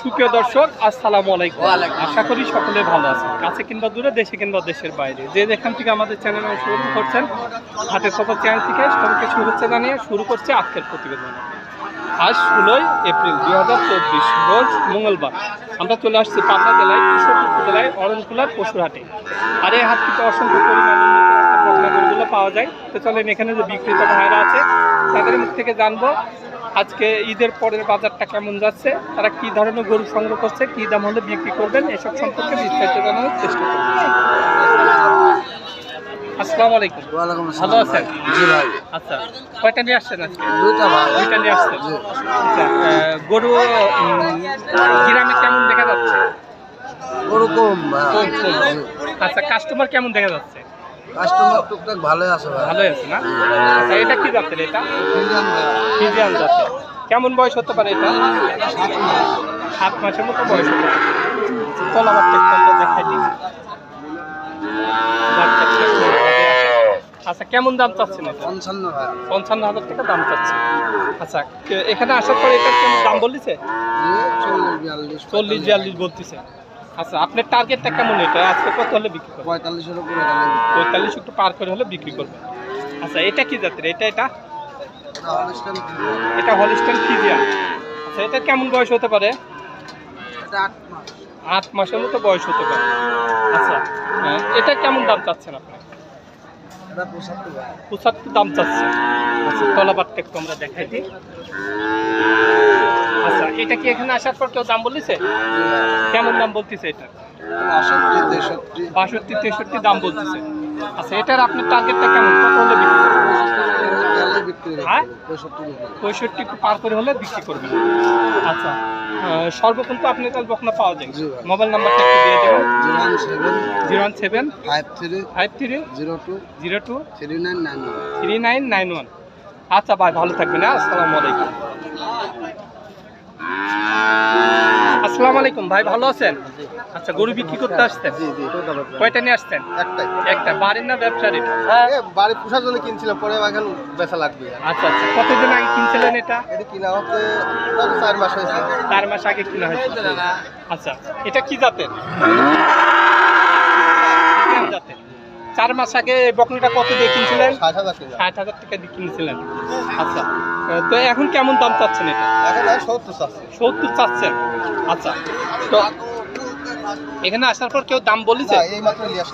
সুপ্রিয় দর্শক আসসালামু আলাইকুম। আশা করি সকলে ভালো আছেন। কাছে কিংবা দূরে দেশে কিংবা দেশের বাইরে। যে যেখান থেকে আমাদের চ্যানেল অংশগ্রহণ করছেন হাটের খবর চ্যানেল থেকে সবাইকে শুভেচ্ছা জানিয়ে শুরু করছে আজকের প্রতিবেদন। আজ ষোলোই এপ্রিল দুই হাজার চব্বিশ রোজ মঙ্গলবার। আমরা চলে আসছি পাবনা জেলায় কৃষক জেলায় অরণকুলার পশুর হাটে আর এই হাট থেকে অসংখ্য পরিমাণে পাওয়া যায়। তো চলেন এখানে যে বিক্রেতা ভাইরা আছে তাদের মুখ থেকে জানব আজকে ঈদের পরের বাজারটা কেমন যাচ্ছে? তারা কি ধরনের গরু সংগ্রহ করছে কি দাম হলে বিক্রি করবেন এসব সম্পর্কে বিস্তারিত জানানোর চেষ্টা করবেন আসসালামু আলাইকুম। ওয়ালাইকুম ভালো আছেন? জি ভাই। আচ্ছা কয়টা নিয়ে আসছেন আজকে? দুইটা ভাই। দুইটা নিয়ে আসছেন? আচ্ছা গরু গ্রামে কেমন দেখা যাচ্ছে? কম। আচ্ছা কাস্টমার কেমন দেখা যাচ্ছে? কাস্টমার টুকটাক ভালোই আছে ভালোই আছে না? আচ্ছা এটা কি জাতের এটা? ফিজিয়ান জাতের কেমন বয়স হতে পারে এটা? সাত মাস। মাসের মতো বয়স হতে পারে। চল আমরা দেখাই দিই। আচ্ছা কেমন দাম চাচ্ছেন এটা? পঞ্চান্ন পঞ্চান্ন হাজার টাকা দাম চাচ্ছে। আচ্ছা এখানে আসার পরে এটা কেমন দাম বলিছে চল্লিশ বিয়াল্লিশ। চল্লিশ বিয়াল্লিশ বলতেছে। আচ্ছা আপনার টার্গেটটা কেমন এটা? আজকে কত হলে বিক্রি করবেন? পঁয়তাল্লিশের উপরে পঁয়তাল্লিশ একটু পার করে হলে বিক্রি করবেন। আচ্ছা এটা কি জাতের? এটা এটা? এটা হলিস্টান ফিজিয়ান আচ্ছা এটা কেমন বয়স হতে পারে? আট মাসের মতো বয়স হতে পারে। আচ্ছা আহ, এটা কেমন দাম চাচ্ছেন আপনি? পঁচাত্তর। দাম চাচ্ছে আচ্ছা তলাবারটা একটু আমরা দেখাই দিই। আচ্ছা এটা কি এখানে আসার পর কেউ দাম বলেছে। কেমন দাম বলতেছে এটা? বাষট্টি তেষট্টি দাম বলতেছে। আচ্ছা এটার আপনার টার্গেটটা কেমন? কত হলে বিক্রি হ্যাঁ? পঁয়ষট্টি পার করে হলে বিক্রি করবেন। আচ্ছা সর্বক্ষণ তো আপনার কাছে বকনা পাওয়া যায়। মোবাইল নাম্বারটা একটু দিয়ে দেবেন। Zero one seven five three five three zero two zero two three nine nine one. Three nine nine one. আচ্ছা ভাই ভালো থাকবেন হ্যাঁ? আসসালামু আলাইকুম। আসসালামু আলাইকুম ভাই ভালো আছেন? আচ্ছা গরু বিক্রি করতে আসছেন? জি জি কয়টা নিয়ে আসতেন একটাই। একটা বাড়ির না ব্যবসার হ্যাঁ বাড়ি পোষার জন্য কিনছিলাম পরে এখন বেচা লাগবে। আচ্ছা আচ্ছা কতদিন আগে কিনছিলেন এটা? এটি কিনা হচ্ছে চার মাস হয়েছে। চার মাস আগে কিনা হয়েছে। আচ্ছা এটা কি জাতের? চার মাস আগে এই বকনাটা কত দিয়ে কিনছিলেন? ষাট হাজার টাকা। দিয়ে কিনেছিলেন। আচ্ছা তো এখন কেমন দাম চাচ্ছেন এটা? সত্তর চাচ্ছে। সত্তর চাচ্ছেন? আচ্ছা তো এখানে আসার পর কেউ দাম বলেছে?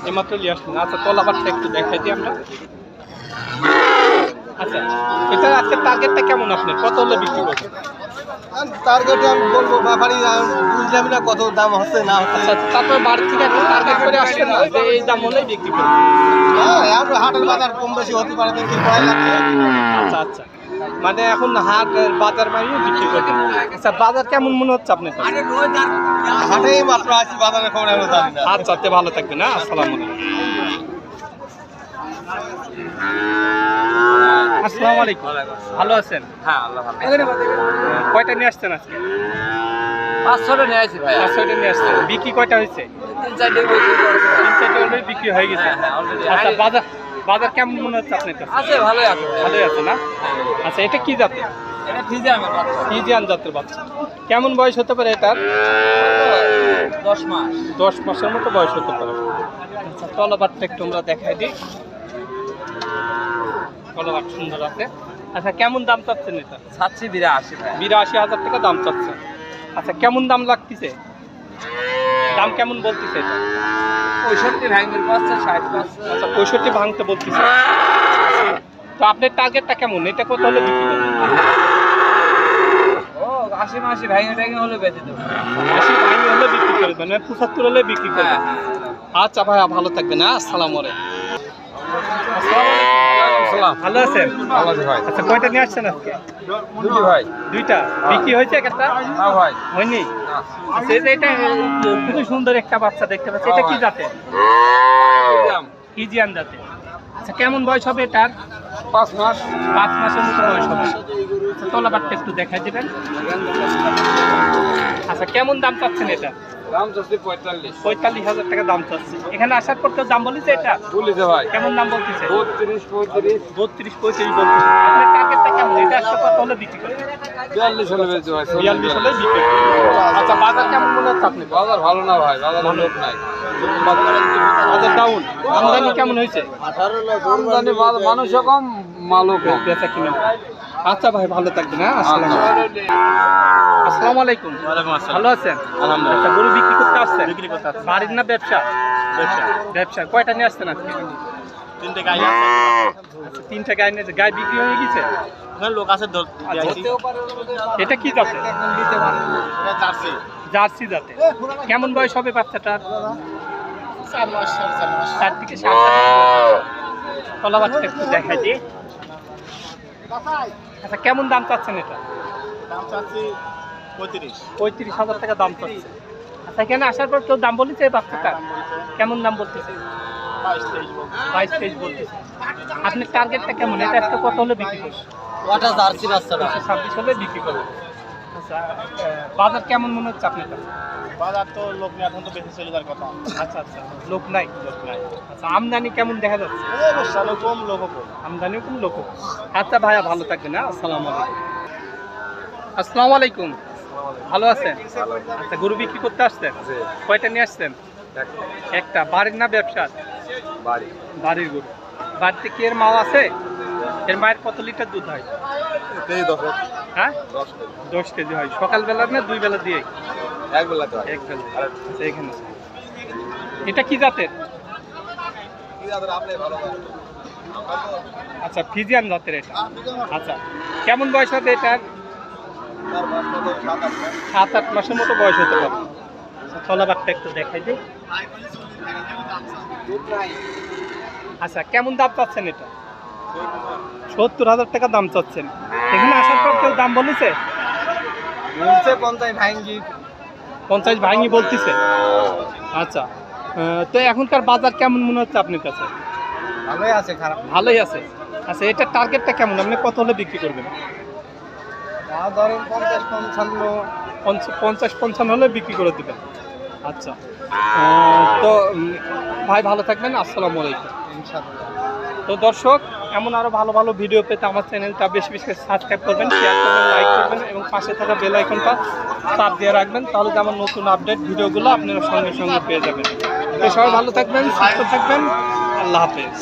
এইমাত্র নিয়ে আসলেন। আচ্ছা তলাবারটা একটু দেখাই দিই আমরা। আচ্ছা এটা আজকে টার্গেটটা কেমন আপনার? কত হলে বিক্রি করবেন? টার্গেটে আমি বলব ব্যাপারই বুঝলাম না কত দাম হচ্ছে না হচ্ছে। আচ্ছা তারপর বাড়ি থেকে একটা টার্গেট করে আসছেন না? যে এই দাম হলেই বিক্রি করবেন? হ্যাঁ এখন হাটের বাজার কম বেশি হতে পারে দেখি ভয় লাগছে আচ্ছা আচ্ছা। মানে এখন হাট বাজার মারিয়ে বিক্রি করবেন আচ্ছা বাজার কেমন মনে হচ্ছে আপনার? হাটেই মাত্র আছি বাজারের খবর আমি জানি না। আচ্ছা ভালো থাকবেন হ্যাঁ আসসালামু আলাইকুম। আসসালামু আলাইকুম। ভালো আছেন? হ্যাঁ আল্লাহ ভালো। কয়টা নিয়ে আসছেন আজকে? পাঁচশোটা নিয়ে ভাই। নিয়ে আসছেন। বিক্রি কয়টা হয়েছে? তিন চারটে তিন চারটে অলরেডি বিক্রি হয়ে গেছে। হ্যাঁ, আচ্ছা বাজার বাজার কেমন মনে হচ্ছে আপনার কাছে? আছে ভালোই আছে ভালোই আছে না? আচ্ছা এটা কি জাতের? এটা ফিজে ফিজিয়ান জাতের বাচ্চা। কেমন বয়স হতে পারে এটার? দশ মাস। দশ মাসের মতো বয়স হতে পারে। আচ্ছা তলাবারটা একটু আমরা দেখাই দিই। তলাবার সুন্দর আছে। আচ্ছা কেমন দাম চাচ্ছেন এটা? সাতশি বিরা আশি ভাই। বিরাশি হাজার টাকা দাম চাচ্ছে আচ্ছা কেমন দাম লাগতেছে? দাম কেমন বলতেছে এটা? পঁয়ষট্টি পাঁচশো ষাট আচ্ছা পঁয়ষট্টি ভাঙতে বলতেছে। তো আপনার টার্গেটটা কেমন? এটা কত হলে বিক্রি আশি মাসি ভাঙে টাঙে হলে বেঁচে দেবো। আশি ভাঙি হলে বিক্রি করবেন মানে পঁচাত্তর হলে বিক্রি করবেন। আচ্ছা ভাইয়া ভালো থাকবেন হ্যাঁ? আসসালামু আলাইকুম। আলাইকুম। ভালো আছেন? ভাই। আচ্ছা কয়টা নিয়ে আসছেন আজকে? দুটি ভাই। দুইটা? বিক্রি হয়েছে একটা? না ভাই। হয়নি? আচ্ছা যে এটা খুবই সুন্দর একটা বাচ্চা দেখতে পাচ্ছি। এটা কি জাতে ইজিয়ান জাতে আচ্ছা কেমন বয়স হবে এটার? পাঁচ মাস। পাঁচ মাসের মতো বয়স হবে। আচ্ছা তলাবারটা একটু দেখাই দেবেন। আচ্ছা কেমন দাম চাচ্ছেন এটা? দাম চাচ্ছি পঁয়তাল্লিশ। পঁয়তাল্লিশ হাজার টাকা দাম চাচ্ছে। এখানে আসার পর কেউ দাম বলেছে এটা? বলিছে ভাই। কেমন দাম বলতেছে? বত্রিশ পঁয়ত্রিশ। বত্রিশ পঁয়ত্রিশ বলতেছে। আপনার টার্গেটটা কেমন? এটা আসলে কত হলে বিক্রি করবে বিয়াল্লিশ হলে বেচতে ভাই বিয়াল্লিশ হলে বিক্রি আচ্ছা বাজার কেমন মনে হচ্ছে আপনি বাজার ভালো না ভাই বাজার লোক নাই। বাজার ডাউন আমদানি কেমন হয়েছে? আমদানি মানুষও কম মালও কম। বেচা কিনা। আচ্ছা ভাই ভালো থাকবেন হ্যাঁ? আসসালাম আসসালামু আলাইকুম। ভালো আছেন? আচ্ছা গরু বিক্রি করতে আসছেন? বিক্রি করতে আসছেন। বাড়ির না ব্যবসা? ব্যবসা। ব্যবসা। কয়টা নিয়ে আসছেন আজকে? তিনটে গাড়ি আচ্ছা তিনটা গায়ে নিয়েছে গায়ে বিক্রি হয়ে গেছে? ওখানে লোক আছে আচ্ছা। এটা কি জাতে জার্সি। জার্সি জাতে কেমন বয়স হবে বাচ্চাটার? চার মাস সাড়ে চার মাস। চার থেকে সাত। তলা বাচ্চাটা একটু দেখাই দিয়ে আচ্ছা কেমন দাম চাচ্ছেন এটা? দাম চাচ্ছি পঁয়ত্রিশ। পঁয়ত্রিশ হাজার টাকা দাম চাচ্ছে আচ্ছা এখানে আসার পর কেউ দাম বলেছে এই বাচ্চাটা কেমন দাম বলতেছে? বাইশ তেইশ বলতেছে। আপনার টার্গেটটা কেমন? এটা একটা কত হলে বিক্রি করবে ওটা জার্সি বাচ্চাটা ছাব্বিশ হলে বিক্রি করবে আচ্ছা বাজার কেমন মনে হচ্ছে আপনার কাছে? বাজার তো লোক নিয়ে এখন তো বেশি চলে যাওয়ার কথা। আচ্ছা আচ্ছা লোক নাই? লোক নাই। আচ্ছা আমদানি কেমন দেখা যাচ্ছে? সালো কম লোক কম। আমদানিও কোনো লোক আচ্ছা ভাইয়া ভালো থাকবেন হ্যাঁ? আসসালামু আলাইকুম। আসসালামু আলাইকুম। ভালো আছেন? আচ্ছা গরু বিক্রি করতে আসছেন কয়টা নিয়ে আসছেন একটা। বাড়ির না ব্যবসার বাড়ি। বাড়ির গরু। বাড়িতে কি এর মাও আছে? এর মায়ের কত লিটার দুধ হয়? হ্যাঁ? দশ কেজি। হয়। সকালবেলা না দুই বেলা দিয়ে? এক বেলা তো এক বেলা এখানে এটা কি জাতের? আচ্ছা ফিজিয়ান জাতের এটা। আচ্ছা কেমন বয়স হবে এটার? সাত আট মাসের মতো বয়স হতে পারে। আচ্ছা, তলাবারটা একটু দেখাই দিই। আচ্ছা কেমন দাম চাচ্ছেন এটা? সত্তর হাজার টাকা দাম চাচ্ছেন। এখানে আসার পর কেউ দাম বলেছে বলছে পঞ্চাশ ভাঙ্গি। পঞ্চাশ ভাঙি বলতেছে। আচ্ছা তো এখনকার বাজার কেমন মনে হচ্ছে আপনার কাছে? ভালোই আছে খারাপ ভালোই আছে। আচ্ছা এটার টার্গেটটা কেমন? আপনি কত হলে বিক্রি করবেন? ধরেন পঞ্চাশ পঞ্চান্ন পঞ্চ- পঞ্চাশ পঞ্চান্ন হলে বিক্রি করে দেবেন। আচ্ছা। তো ভাই ভালো থাকবেন আসসালামু আলাইকুম। ইনশাআল্লাহ। তো দর্শক এমন আরও ভালো ভালো ভিডিও পেতে আমার চ্যানেলটা বেশি বেশি সাবস্ক্রাইব করবেন শেয়ার করবেন লাইক করবেন এবং পাশে থাকা বেল আইকনটা চাপ দিয়ে রাখবেন তাহলে তো আমার নতুন আপডেট ভিডিওগুলো আপনারা সঙ্গে সঙ্গে পেয়ে যাবেন। তো সবাই ভালো থাকবেন সুস্থ থাকবেন আল্লাহ হাফেজ।